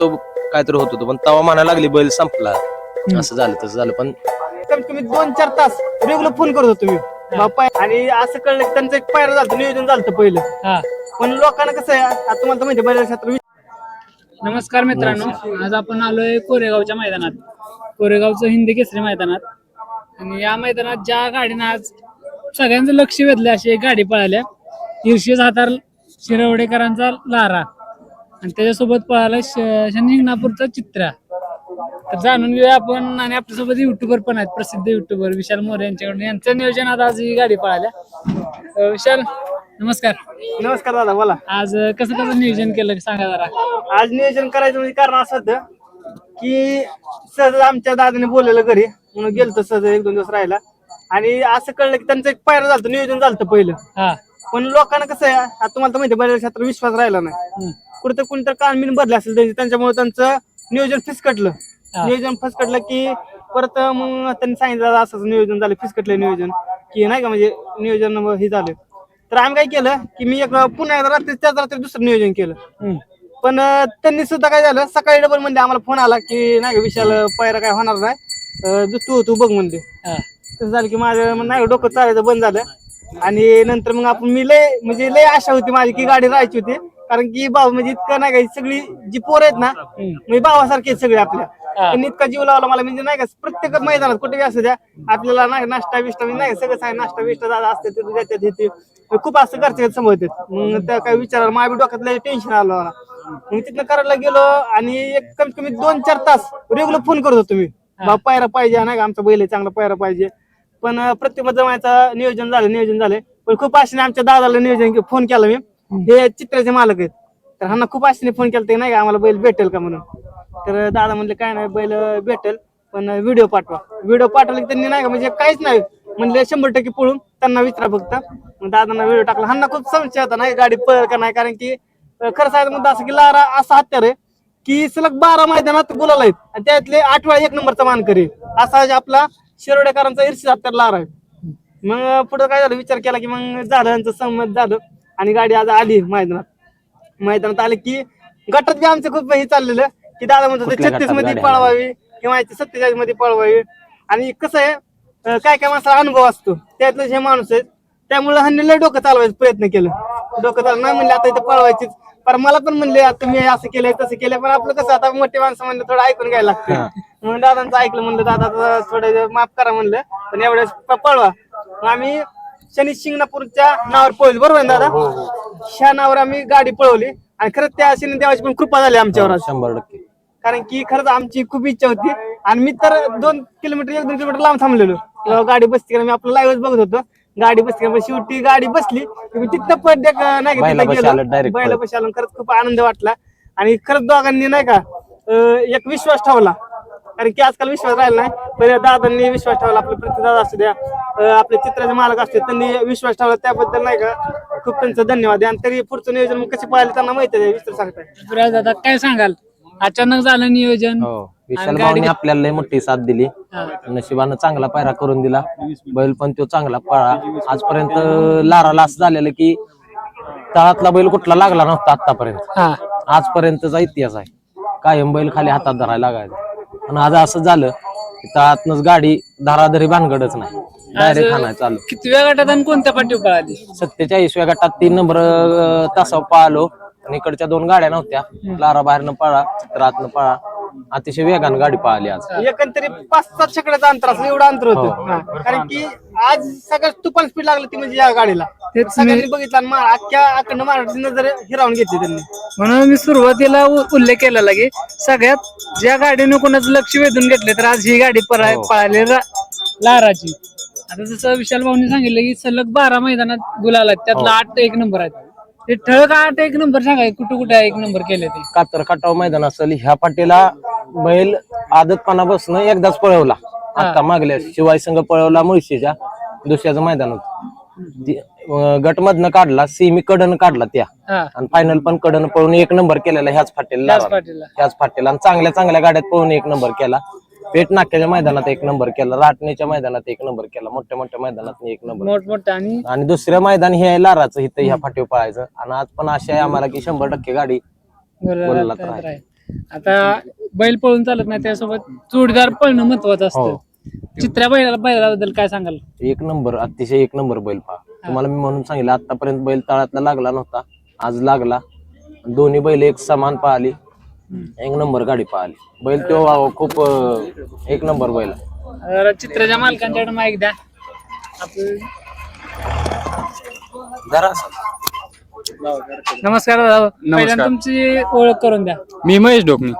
तो काहीतरी होत होतो. पण तवा म्हणायला लागली बैल संपला. असं झालं तसं झालं. पण कमीत कमी दोन चार तास रेग्युलर फोन करत होतो मी. आणि असं कळलं की त्यांचं एक पायरा झालं नियोजन झालं पहिलं. हा. पण लोकांना कसं आहे आता तुम्हाला तर माहिती बैल क्षेत्र नमस्कार मित्रांनो. आज आपण आलोय कोरेगावच्या मैदानात. कोरेगावचं हिंदी केसरी मैदानात. आणि या मैदानात ज्या गाडीनं आज सगळ्यांचं लक्ष वेधलं अशी एक गाडी पळाल्या ईर्षेज हातार शिरवडेकरांचा लारा. आणि त्याच्यासोबत पळाला श- शनी हिंगणापूरचा चित्रा. तर जाणून घेऊया आपण आणि आपल्यासोबत युट्यूबर पण आहेत प्रसिद्ध युट्यूबर विशाल मोरे यांच्याकडून. यांचं नियोजनात आज ही गाडी पळाल्या विशाल नमस्कार. नमस्कार दादा बोला. आज कसं कसं नियोजन केलं सांगा जरा. आज नियोजन करायचं म्हणजे कारण असं होतं की सहज आमच्या दादाने बोललेलं घरी म्हणून गेलतो सहज एक दोन दिवस राहायला. आणि असं कळलं की त्यांचं एक पायरा झालं नियोजन झालं पहिलं. हा. पण लोकांना कसं आहे आता तुम्हाला तर माहिती बैल क्षेत्र विश्वास राहिला नाही. कुठं कोणतं कानबिन भरले असेल त्यांचे त्यांच्यामुळे त्यांचं नियोजन फिसकटलं. हा. नियोजन फिसकटलं की परत मग त्यांनी सांगितलं असं नियोजन झालं फिसकटलं नियोजन. की नाही का म्हणजे नियोजन हे झालं. तर आम्ही काय केलं की मी एक पुन्हा एकदा रात्री त्याच रात्री दुसरं नियोजन केलं. हम्म. पण अं, त्यांनी सुद्धा काय झालं सकाळी डबल म्हणजे आम्हाला फोन आला की नाही का विशाल पायरा काय होणार नाही? अं, तू तू बघ म्हणते हा. तसं झालं की माझं मग नाही का डोकं चालायचं बंद झालं. आणि नंतर मग आपण मी लय म्हणजे लय आशा होती माझी की गाडी राहायची होती. कारण की बाबा म्हणजे इतकं नाही का सगळी जी पोरं आहेत ना म्हणजे भावासारखे आहेत सगळे आपल्या. त्यांनी इतका जीव लावला मला म्हणजे नाही का प्रत्येक मैदानात कुठे असू द्या आपल्याला नाही नाश्ता बिष्टा म्हणजे नाही का सगळं सांग नाश्ता बिष्टा दादा असते ते देतात हे ते. खूप असं घरचे सांभाळतात मग त्या काय विचारायला माझ्या डोक्यात लय टेन्शन आलं मला. मग तिथनं करायला गेलो आणि एक कमीत कमी दोन चार तास रेग्युलर फोन करत होतो मी. बाबा पायरा पाहिजे नाही का आमचा बैल आहे चांगला पायरा पाहिजे. पण प्रत्येक जमायचं नियोजन झालं नियोजन झालं पण खूप आशेने आमच्या दादाला नियोजन फोन केला मी. हे चित्राचे मालक आहेत. तर ह्यांना खूप आशेने फोन केला नाही का आम्हाला बैल भेटेल का म्हणून. तर दादा म्हणले काय नाही बैल भेटेल पण व्हिडिओ पाठवा. व्हिडिओ पाठवला त्यांनी नाही का म्हणजे काहीच नाही. म्हणले शंभर टक्के पळून त्यांना विचारा फक्त. मग दादांना व्हिडिओ टाकला. ह्यांना खूप संशय होता नाही गाडी पळ का नाही? कारण की खरं सांगायचं मुद्दा असं की लारा असा हत्यार आहे की सलग बारा मैदानात गुलाल आहेत आणि त्यातले आठ वेळा एक नंबरचा मान करे असा आपला शिरोडेकरांचा इर्षी हत्यार लारा आहे. मग पुढे काय झालं? विचार केला की मग झालं यांचं संमत झालं. आणि गाडी आज आली मैदानात. मैदानात आले की गटात बी आमचं खूप हे चाललेलं की दादा म्हणतो छत्तीसमध्ये पळवावी किंवा सत्तेचाळीसमध्ये पळवावी. आणि कसं आहे काय काय माणसाला अनुभव असतो. त्यातलं जे माणूस आहेत त्यामुळे लय डोकं चालवायचा प्रयत्न केलं. डोकं चालव नाही म्हणले आता इथं पळवायचीच. पण मला पण म्हणले आता तुम्ही असं केलंय तसं केलंय. पण आपलं कसं आता मोठे माणसं म्हणलं थोडं ऐकून घ्यायला लागतं म्हणून दादांचं ऐकलं म्हणलं दादा थोडं माफ करा म्हणलं पण एवढ्या पळवा. आम्ही शनी शिंगणापूरच्या नावावर पळवली. बरोबर ना दादा? ह्या नावावर आम्ही गाडी पळवली. आणि खरंच त्या शनी देवाची पण कृपा झाली आमच्यावर आज. शंभर टक्के. कारण की खरंच आमची खूप इच्छा होती. आणि मी तर दोन किलोमीटर एक दोन किलोमीटर लांब थांबलेलो. तेव्हा गाडी बसती का मी आपलं लाईव्हच बघत होतो. गाडी बसती का शेवटी गाडी बसली. की मी तिथं पण नाही का तिथं बैलापाशी आलं direct गेलो बैलापाशी आलो. खरंच खूप आनंद वाटला. आणि खरंच दोघांनी नाही का अं, एक विश्वास ठेवला. कारण की आजकाल विश्वास राहिला नाही. पहिले दादांनी विश्वास ठेवला आपले प्रति दादा असू द्या आपले चित्राचे मालक असते त्यांनी विश्वास ठेवला त्याबद्दल नाही का? खूप त्यांचं धन्यवाद आणि तरी पुढचं नियोजन मग कसे पाहिले त्यांना माहिती आहे विस्तार सांगताय. दादा काय सांगाल? अचानक झालं नियोजन. हो विशाल भाऊनी आपल्याला लय मोठी साथ दिली. हा. नशिबानं चांगला पायरा करून दिला. बैल पण तो चांगला पळा. आजपर्यंत लाराला असं झालेलं की तळातला बैल कुठला लागला नव्हता आतापर्यंत हा. आजपर्यंतचा इतिहास आहे. कायम बैल खाली हातात धरायला लागायचा. पण आज असं झालं की तळातनच गाडी धाराधरी भानगडच नाही. डायरेक्ट हाणाय चालू. किती वेळ गटात आणि कोणत्या पाठी पळाली सत्तेचाळीसव्या गटात तीन नंबर तासावर पळालो. आणि इकडच्या दोन गाड्या नव्हत्या. लारा बाहेरनं पळा चित्रातनं पळा. अतिशय वेगानं गाडी पळाली आज. एकंदरीत पाच सात शेकड्याचं अंतर असं एवढं अंतर हो. होतं हा. कारण की आज सगळ्यात तुफान स्पीड लागली ती म्हणजे या गाडीला. तेच सगळ्यांनी बघितलं आणि मा- अख्ख्या अखंड महाराष्ट्राची नजर हिरावून घेतली त्यांनी. म्हणून मी सुरुवातीला उ- उल्लेख केलेला की सगळ्यात ज्या गाडीने कोणाचं लक्ष वेधून घेतले तर आज ही गाडी पळा- हो. पळाली रा- लाराची. आता जसं विशाल भाऊनी सांगितलं की सलग बारा मैदानात गुलाल आहेत त्यातला आठ एक नंबर आहेत. ते ठळक आठ एक नंबर सांगा कुठं कुठे एक नंबर केले ते. कातर काटाव मैदान असेल ह्या पाटीला बैल आदतपणापासून एकदाच पळवला. आता मागल्या शिवाय संघ पळवला मुळशीच्या दुसऱ्याचं मैदान होत. गट मधनं काढला सेमी कडन काढला त्या. हा. आणि फायनल पण कडन पळून एक नंबर केलेला ह्याच फाटेला. ह्याच फाटेला. आणि चांगल्या चांगल्या गाड्यात पळून एक नंबर केला. पेट नाक्याच्या मैदानात एक नंबर केला राटणीच्या मैदानात एक नंबर केला मोठ्या मोठ्या मैदानात एक नंबर मोठमोठं आणि आणि दुसरं मैदान हे आहे लाराचं इथं ह्या फाटीवर पळायचं. आणि आज पण अशी आहे आम्हाला की शंभर टक्के गाडी. आता बैल पळून चालत नाही त्यासोबत जोडीदार पळणं महत्वाचं असतं. हो. चित्र्या बैलाला बैलाबद्दल काय सांगाल? एक नंबर अतिशय एक नंबर बैल पहा. तुम्हाला मी म्हणून सांगितलं आतापर्यंत बैल तळातला लागला नव्हता आज लागला. दोन्ही बैल एक समान पाहिली एक नंबर गाडी पाहिली. बैल तो वाव खूप अं, एक नंबर बैल आहे. चित्राच्या मालकांच्याकडे माईक द्या. जरा. नमस्कार दादा. पहिल्यांदा तुमची ओळख करून द्या. मी महेश डोकणी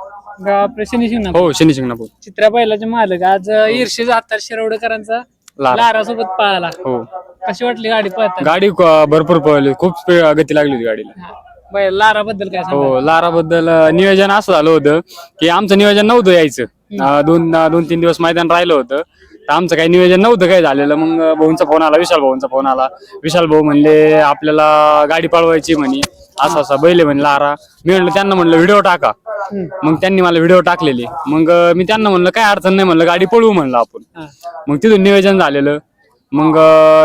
गाव आपलं शनी शिंगणा हो शनी शिंगणापूर. चित्रा बैलाचे मालक. आज ईर्षेचा हातात शिरवडेकरांचा लारा. लारा. सोबत पळाला. हो. कशी वाटली गाडी पळताना? गाडी क- भरपूर पळली. खूप स्पीड गती लागली होती गाडीला. लारा बद्दल काय सांगा हो नियोजन असं झालं होतं की आमचं नियोजन नव्हतं यायचं. अं, दोन अं, दोन तीन दिवस मैदान राहिलं होतं. तर आमचं काही नियोजन नव्हतं काय झालेलं. मग भाऊंचा फोन आला विशाल भाऊंचा फोन आला. विशाल भाऊ म्हणले आपल्याला गाडी पळवायची म्हणे. असं असं बैल म्हणलं लारा मी म्हणलं त्यांना म्हणलं व्हिडिओ टाका. मग त्यांनी मला व्हिडिओ टाकलेले. मग अं, मी त्यांना म्हणलं काय अडचण नाही म्हणलं गाडी पळवू म्हणलं आपण. हा. मग तिथून नियोजन झालेलं. मग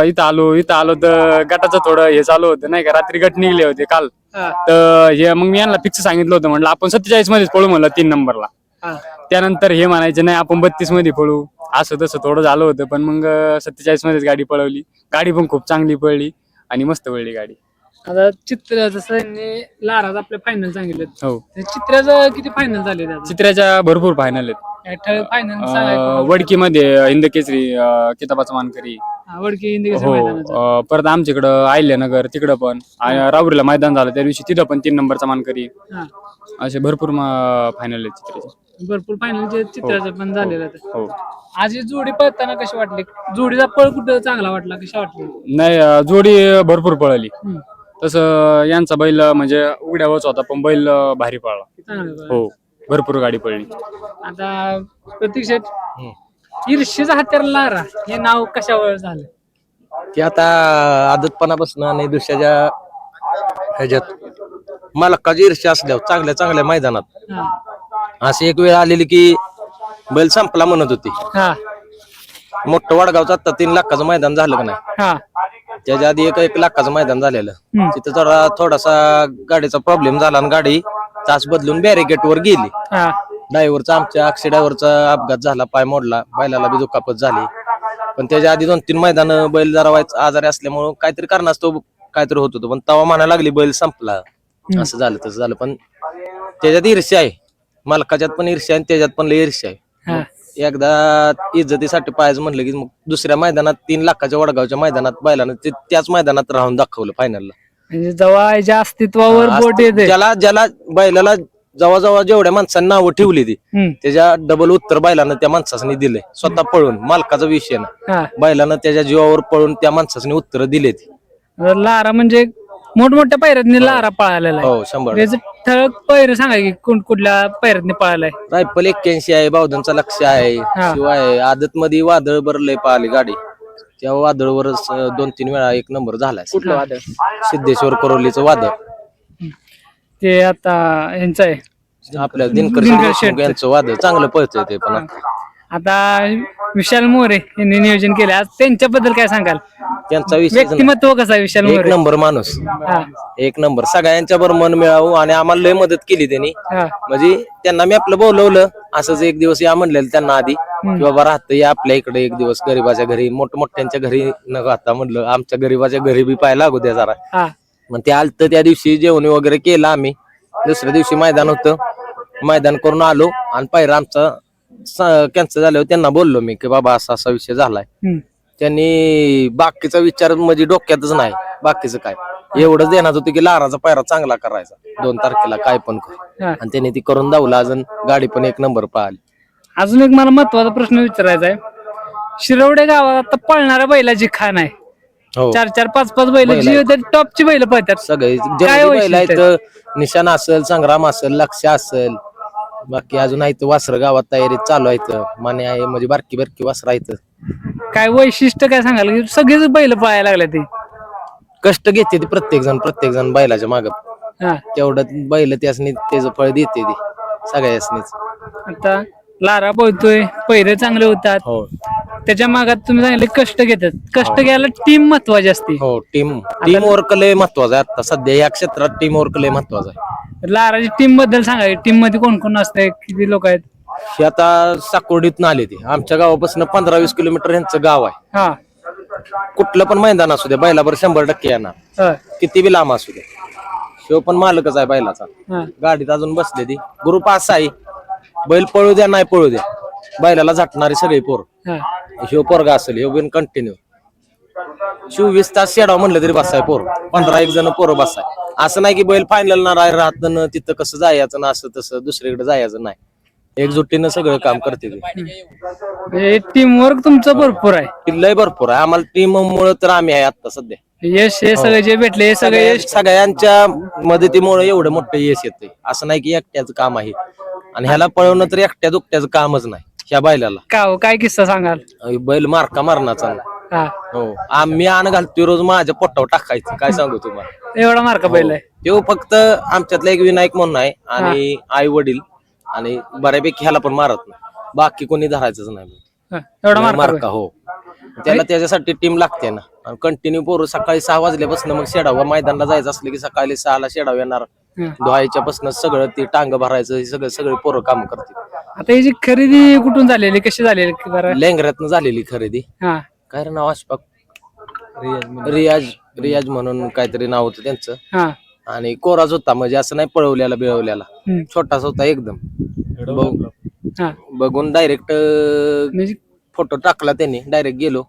इथं आलो इथं आलो तर गटाचं थोडं हे चालू होतं नाही का? रात्री गट निघले होते काल. तर हे मग मी यांना फिक्स सांगितलं होतं म्हटलं आपण सत्तेचाळीस मध्येच पळू म्हणलं तीन नंबरला. त्यानंतर हे म्हणायचे नाही आपण बत्तीसमध्ये पळू. असं तसं थोडं झालं होतं पण मग सत्तेचाळीस मध्येच गाडी पळवली. गाडी पण खूप चांगली पळली आणि मस्त पळली गाडी. आता चित्र जसं लाराज आपले फायनल सांगितलं. हो. चित्राचं किती फायनल झाले चित्राच्या भरपूर फायनल आहेत. फायनल वडकीमध्ये हिंद केसरी अं, किताबाचा मानकरी. वडकी हिंदी हो मैदानाचं. अं, परत आमच्याकडं आहिल्यानगर तिकडं पण. राहुरीला मैदान झालं त्या दिवशी तिथं पण तीन नंबरचा मानकरी. हा. असे भरपूर फायनल आहेत चित्राचे भरपूर फायनल चित्राचं पण झालेलं आहे. हो आज ही जोडी पळताना कशी वाटली? जोडीचा पळ कुठं चांगला वाटला कशी वाटली? नाही अं, जोडी भरपूर पळाली. हम्म. तसं यांचा बैल म्हणजे उघड्यावरच होता पण बैल अं, भारी पळला. चांगलं पळ. हो. भरपूर गाडी पळली आता प्रतीक शेठ ईर्षेचा हत्यार लारा हे नाव कशावर झालं? ते आता आदतपणापासून आणि दुसऱ्याच्या ह्याच्यात मला काजी ईर्ष्या असल्यावर चांगल्या चांगल्या मैदानात. हा. अशी एक वेळ आलेली की बैल संपला म्हणत होती. हा. मोठं वडगावचं आता तीन लाखाचं मैदान झालं का नाही? हा. त्याच्या आधी एक एक लाखाचं मैदान झालेलं. हम्म. तिथं जरा थोडासा गाडीचा प्रॉब्लेम झाला आणि गाडी तास बदलून बॅरिकेट वर गेली. हा. ड्रायव्हरचा आमच्या अक्षय ड्रायव्हरचा अपघात झाला पाय मोडला बैलाला बी दुखापत झाली. पण त्याच्या आधी दोन तीन मैदान बैल जरा व्हायचं आजारी असल्यामुळं काहीतरी कारणास्तव काहीतरी होत होतं. पण तवा म्हणायला लागली बैल संपला. असं झालं तसं झालं. पण त्याच्यात ईर्ष्या आहे. मालकाच्यात पण ईर्ष्या आहे आणि त्याच्यात पण लय ईर्ष्या आहे. हा. एकदा इज्जतीसाठी पाहायचं म्हणलं की मग दुसऱ्या मैदानात तीन लाखाच्या वडगावच्या मैदानात बैलानं ते त्याच मैदानात राहून दाखवलं फायनलला म्हणजे जेव्हा याच्या अस्तित्वावर बोट येते. ज्याला ज्याला बैलाला जवळ जवळ जेवढ्या माणसांनी नावं ठेवली ती हम्म. त्याच्या डबल उत्तर बैलानं त्या माणसाने दिलंय स्वतः पळून मालकाचा विषय ना. हा. बैलानं त्याच्या जीवावर पळून त्या माणसाने उत्तर दिले ती. तर लारा म्हणजे मोठमोठ्या पैऱ्यातनी लारा पळालेला आहे. हो शंभर त्याचं ठळक पैर सांगा की कोण कुठल्या पैऱ्यातनी पळालाय? रायफल एक्क्याऐंशी आहे बावधनचा लक्ष आहे हा. शिवाय आदत मध्ये वादळ भरलंय पाहिली गाडी. त्या वादळवरच अं, दोन तीन वेळा एक नंबर झालाय कुठलं वादळ? सिद्धेश्वर करोलीचं वादळ. ते आता यांचं आहे. आपल्या दिनकर. यांचं वादळ चांगलं पळतंय ते पण. आता. आता विशाल मोरे यांनी नियोजन केले. आज त्यांच्याबद्दल काय सांगाल? त्यांचा विषय व्यक्तिमत्व कसं आहे विशाल एक मोरे? नंबर माणूस. हा. एक नंबर. सगळ्यांच्या बरोबर मन मिळावं आणि आम्हाला लय मदत केली त्यांनी. हा. म्हणजे त्यांना मी आपलं बोलवलं. असंच एक दिवस या म्हणलेलं त्यांना आधी. की बाबा राहतं या आपल्या इकडे एक दिवस गरीबाच्या घरी. मोठमोठ्यांच्या घरी न राहता म्हणलं आमच्या गरीबाच्या घरी बी पाय लागू द्या जरा. हा. मग ते आलत त्या दिवशी जेवण वगैरे केलं आम्ही. दुसऱ्या दिवशी मैदान होतं. मैदान करून आलो आणि पायरा आमचा कॅन्सल झाल्यावर त्यांना बोललो मी की बाबा असा असा विषय झालाय. हम्म. त्यांनी बाकीचा विचार म्हणजे डोक्यातच नाही. बाकीचं काय? एवढंच देण्यात होतं की लाराचा पायरा चांगला करायचा. दोन तारखेला काय पण करू. हा. आणि त्यांनी ती करून दावला. अजून गाडी पण एक नंबर पाहिली. अजून एक मला महत्त्वाचा प्रश्न विचारायचा आहे. शिरवडे गावात आता पळणाऱ्या बैलाची खाण आहे. हो. चार चार पाच पाच बैल जी टॉपची बैल पळतात. सगळे काय जेवढी बैल आहेत. निशाण असेल संग्राम असेल लक्ष असेल. बाकी अजून आहेत वासर गावात तयारीत चालू आहेत. माने आहे म्हणजे बारकी बारकी वासर आहेत. काय वैशिष्ट्य काय सांगाल? की सगळेच बैल पळायला लागले ते. कष्ट घेते ते प्रत्येक जण प्रत्येक जण बैलाच्या माग. हा. तेवढं बैल त्यासनी त्याचं फळ देते ती सगळ्यासनीच. आता लारा पळतोय पैरे चांगले होतात. हो. त्याच्या मागात तुम्ही सांगितले कष्ट घेतात. कष्ट घ्यायला टीम महत्वाची असते. हो टीम टीम वर्क लय महत्त्वाचा आहे. आता सध्या या क्षेत्रात टीम वर्क लय महत्त्वाचा आहे. लाराची टीमबद्दल सांगा टीममध्ये कोण कोण असतंय किती लोक आहेत? हे आता साकोडीतून आले ते. आमच्या गावापासून पंधरा वीस किलोमीटर यांचं गाव आहे. हा. कुठलं पण मैदान असू दे बैलावर शंभर टक्के येणार. होय. किती बी लांब असू दे. शिव पण मालकच आहे बैलाचा. हा. गाडीत अजून बसले ती. ग्रुप असा आहे बैल पळू द्या नाही पळू द्या. बैलाला झटणारी सगळी पोर. हा. ह्यो पोरगा असेल ह्यो बिन कंटिन्यू चोवीस तास शेडाव म्हणलं तरी बसाय पोर. पंधरा एक जण पोरं बसाय. असं नाही की बैल फायनल ना राह राहत न तिथं कसं जायचं ना असं तसं दुसरीकडे जायचं नाही. एकजुटीनं सगळं काम करते ते. टीम वर्क तुमचं भरपूर आहे. ती लय भरपूर आहे. आम्हाला टीम मुळे तर आम्ही आहे आता सध्या. यश हे सगळे जे भेटले हे सगळे यश. सगळ्यांच्या मदतीमुळे एवढं मोठं यश येते असं नाही की एकट्याचं काम आहे. आणि ह्याला पळवणं तर एकट्या दुकट्याचं कामच नाही. ह्या बैलाला. का हो, काय किस्सा सांगाल? बैल मारका मारण्याचा नाही. हा. हो. आम्ही आण घालतोय रोज माझ्या पोटावर टाकायचं. काय सांगू तुम्हाला? एवढा मार्क बैल आहे तो फक्त आमच्यातला एक विनायक म्हणून आहे आणि आई वडील आणि बऱ्यापैकी ह्याला पण मारत नाही. बाकी कोणी धरायचंच नाही. हा, एवढा मार्क मारका हो. त्याला त्याच्यासाठी टीम लागते ना. कंटिन्यू पोरं सकाळी सहा वाजल्यापासून मग शेडावा मैदानाला जायचं असलं की सकाळी सहाला शेडाव येणार. धुवायच्या पासून सगळं ते टांग भरायचं हे सगळं सगळे पोरं काम करते आता ही जी खरेदी कुठून झालेली? कशी झालेली? की बरं. लेंगऱ्यातनं झालेली खरेदी. हा. काय रे नाव अशफाक रियाज रियाज म्हणून काहीतरी नाव होतं त्यांचं. हा. आणि कोराच होता म्हणजे असं नाही पळवल्याला बिळवल्याला. हम्म. छोटासा होता एकदम. बघ- हा. बघून डायरेक्ट म्हणजे फोटो टाकला त्यांनी. डायरेक्ट गेलो.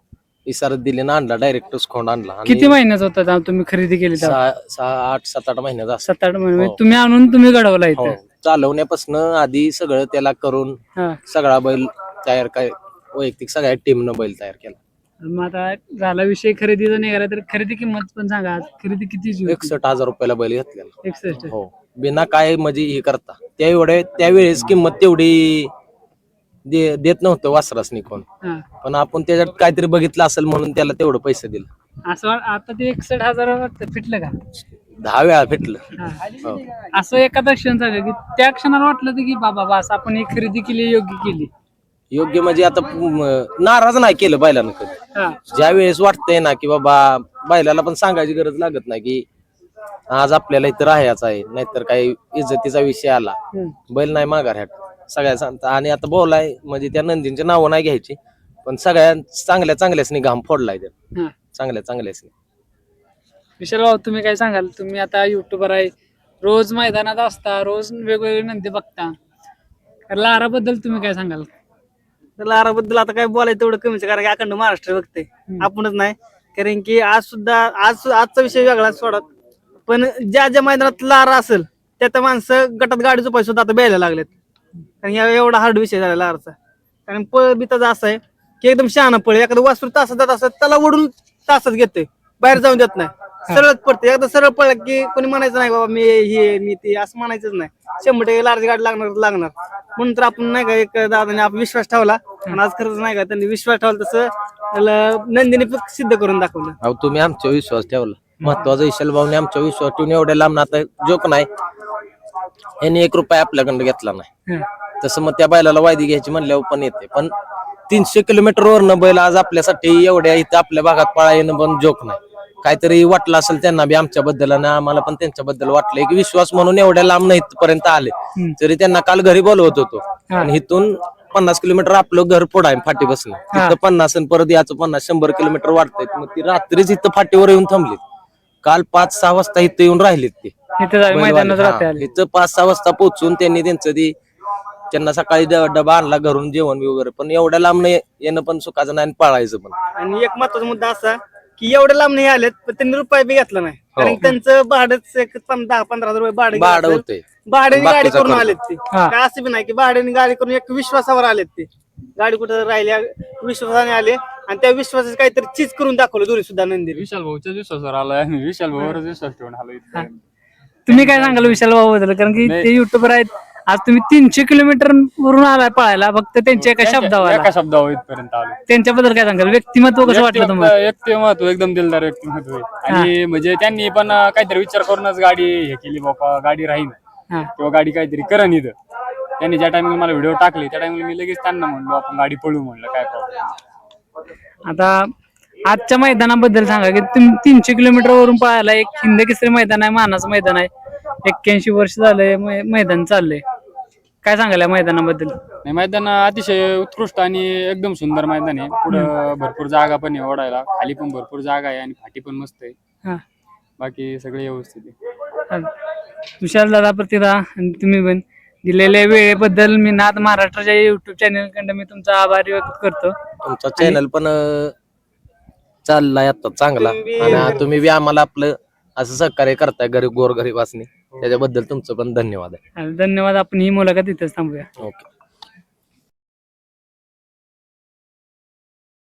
इसारत दिली ना आणला. डायरेक्ट स्कोंड आणला. आणि किती महिन्याचा होता तेव्हा तुम्ही खरेदी केली तेव्हा? सहा सहा आठ सात आठ महिन्याचा असं सात आठ महिने. हो. तुम्ही आणून तुम्ही घडवला हो. इथं चालवण्यापासून आधी सगळं त्याला करून हा. सगळा बैल तयार काय वैयक्तिक सगळ्या टीमनं बैल तयार केला. मग आता झाला विषय खरेदीचा निघाला तर खरेदी किंमत पण सांगा आज. खरेदी किती एकसष्ट हजार रुपयाला बैल घेतलेला. एकसष्ट. हो. बिना काय म्हणजे हे करता. त्या एवढे त्यावेळेस किंमत तेवढी दे- देत नव्हतं वासरासनी कोण. हा. पण आपण त्याच्यात काहीतरी बघितलं असेल म्हणून त्याला तेवढं पैसे दिले. असं वा- आता ते एकसष्ट हजार वाटतं फिटलं का? दहा वेळा भेटलं हा. हो. असं एखादा क्षण सांगा की त्या क्षणाला वाटलं होतं की बाबा बस आपण ही खरेदी केली योग्य केली. योग्य म्हणजे आता म, नाराज नाही केलं बैलानं कधी. हा. ज्या वेळेस वाटतंय ना की बाबा बैलाला पण सांगायची गरज लागत नाही की आज आपल्याला इथं राहायचं आहे नाहीतर काही इज्जतीचा विषय आला. हम्म. बैल नाही माघार ह्यात. सगळ्या सांगता. आणि आता बोलाय म्हणजे त्या नंदींची नावं नाही घ्यायची पण सगळ्या चांगल्या चांगल्यासनी घाम फोडलाय त्या हा. चांगल्या चांगल्यासनी. विशाल भाऊ तुम्ही काय सांगाल? तुम्ही आता युट्यूबर आहे. रोज मैदानात असता रोज वेगवेगळे नंदी बघता. लारा बद्दल तुम्ही काय सांगाल? लाराबद्दल आता काय बोलायचं तेवढं कमीच कारण की अखंड महाराष्ट्र बघते आपणच नाही. कारण की आज सुद्धा आज आजचा विषय वेगळा सोडा. पण ज्या ज्या मैदानात लारा असेल त्या त्या माणसं गटात गाडी झोपाय सुद्धा आता ब्यायला लागलेत. कारण या एवढा हार्ड विषय झाला लाराचा. कारण पळ बी त्याचा असं आहे की एकदम शहाणा पळ एखादं वासरू तासात जात असत त्याला ओढून तासात घेतोय. बाहेर जाऊन देत नाही. सरळच पडते एकदा सरळ पडलं की कोणी म्हणायचं नाही बाबा मी हे मी ते असं म्हणायचंच नाही. शंभर टक्के लारची गाडी लागणार लागणार. म्हणून तर आपण नाही का एक दादाने आपण विश्वास ठेवला. आणि आज खरंच नाही का त्यांनी विश्वास ठेवला तसं त्याला नंदिनी पण सिद्ध करून दाखवलं. अहो तुम्ही आमचा विश्वास ठेवला. महत्त्वाचा विशाल भाऊने आमचा विश्वास ठेवून एवढ्या लांब आता जोक नाही. यांनी एक रुपया आपल्याकडे घेतला नाही. तसं मग त्या बैलाला वायदी घ्यायची म्हणल्यावर पण येते. पण तीनशे किलोमीटर वरनं बैल आज आपल्यासाठी एवढ्या इथं आपल्या भागात पळा येणं पण जोक नाही. काहीतरी वाटलं असेल त्यांना बी आमच्याबद्दल आणि आम्हाला पण त्यांच्याबद्दल वाटलंय. की विश्वास म्हणून एवढ्या लांब नाही इथपर्यंत आले. तरी त्यांना काल घरी बोलवत होतो. आणि इथून पन्नास किलोमीटर आपलं घर पुढं आहे फाटी बसणं तिथं पन्नास आणि परत याचं पन्नास शंभर किलोमीटर वाढतंय. मग ती रात्रीच इथं फाटीवर येऊन थांबलीत. काल पाच सहा वाजता इथं येऊन राहिलीत ते. इथे पाच सहा वाजता पोहोचून त्यांनी त्यांचं ती त्यांना सकाळी डबा आणला घरून जेवण वगैरे. पण एवढ्या लांब नाही येणं पण सुखाचं नाही आणि पळायचं पण. आणि एक महत्त्वाचा मुद्दा असा की एवढे लांब नाही आलेत पण त्यांनी रुपये बी घेतला नाही कारण की त्यांचं भाडंच एक पं- दहा पंधरा हजार रुपये भाडं भाडं. होते भाड्याने गाडी बाकीचा करून खर्च. आलेत ते हा. काय असं बी नाही की भाड्याने गाडी करून एक विश्वासावर आलेत ते गाडी कुठं राहिल्या विश्वासाने आले आणि त्या विश्वासाचं काहीतरी चीज करून दाखवलं दोन्ही सुद्धा नंदिनी विशाल भाऊच्याच विश्वासावर आलाय आम्ही विशाल भाऊवरच विश्वास ठेवून आलो इथपर्यंत. तुम्ही काय सांगाल विशाल भाऊ बद्दल कारण की नाही. ते युट्यूबर आहेत आज तुम्ही तीनशे किलोमीटर वरून आलाय पळायला फक्त त्यांच्या एका शब्दावर. एका शब्दावर इथपर्यंत आलो. त्यांच्याबद्दल काय सांगाल? व्यक्तिमत्व कसं वाटलं तुम्हाला? व्यक्तिमत्व एकदम दिलदार व्यक्तिमत्व आहे. आणि म्हणजे त्यांनी पण अं, काहीतरी विचार करूनच गाडी हे केली बाबा गाडी राहीन. हा. किंवा गाडी काहीतरी करण इथं. त्यांनी ज्या टाइमिंग मला व्हिडिओ टाकले त्या टाइमिंग मी लगेच त्यांना म्हणलो आपण गाडी पळू म्हणलं काय प्रॉब्लेम आता आजच्या मैदानाबद्दल सांगा की तुम्ही तीनशे किलोमीटर वरून पळायला एक हिंद केसरी मैदान आहे मानाचं मैदान आहे. एक्क्याऐंशी वर्ष झालंय मै- मैदान चाललंय. काय सांगाल या मैदानाबद्दल? नाही मैदान अतिशय उत्कृष्ट आणि एकदम सुंदर मैदान आहे. पुढं भरपूर जागा पण आहे ओढायला. खाली पण भरपूर जागा आहे आणि फाटी पण मस्त आहे. हा. बाकी सगळे व्यवस्थित आहे. तुषार दादा प्रतिदा आणि तुम्ही पण दिलेल्या वेळेबद्दल मी नाथ महाराष्ट्राच्या युट्यूब चॅनलकडे मी तुमचा आभारी व्यक्त करतो. तुमचा चॅनल पण अं, चाललाय आता चांगला. तुम्ही- आणि तुम्ही बी आम्हाला आपलं असं सहकार्य करताय गरीब गोरगरीब असणे त्याच्याबद्दल तुमचं पण धन्यवाद आहे. आणि धन्यवाद आपण ही मुलाखत इथेच थांबूया. ओके.